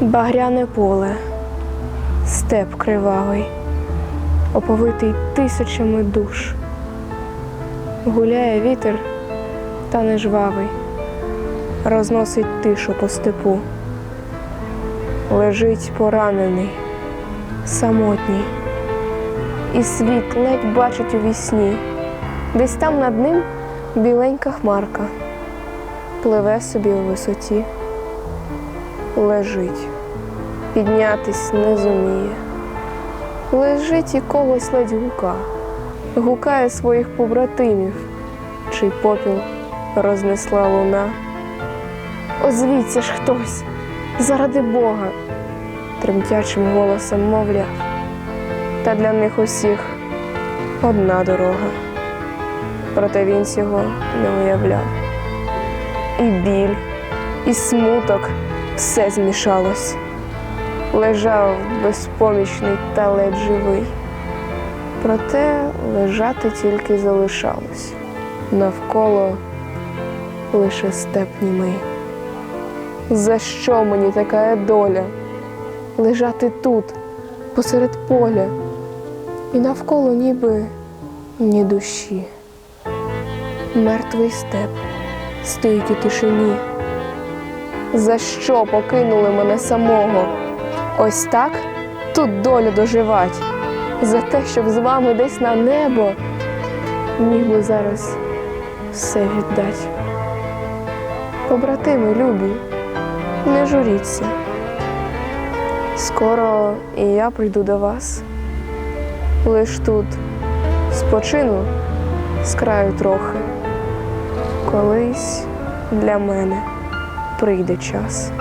Багряне поле, степ кривавий, оповитий тисячами душ. Гуляє вітер, та не жвавий, розносить тишу по степу. Лежить поранений, самотній, і світ ледь бачить у вісні. Десь там над ним біленька хмарка, пливе собі у висоті лежить, піднятись не зуміє. Лежить і когось ледь гука, гукає своїх побратимів, чий попіл рознесла луна. Озвіться ж хтось, заради Бога, тремтячим голосом мовляв, та для них усіх одна дорога. Проте він цього не уявляв. І біль, і смуток все змішалось. Лежав безпомічний та ледь живий. Проте лежати тільки залишалось. Навколо лише степ німий. За що мені така доля? Лежати тут, посеред поля, і навколо ніби ні душі. Мертвий степ стоїть у тишині. За що покинули мене самого? Ось так тут долю доживать. За те, щоб з вами десь на небо міг би зараз все віддать. Побратими любі, не журіться. Скоро і я прийду до вас. Лиш тут спочину з краю трохи. Колись для мене прийде час.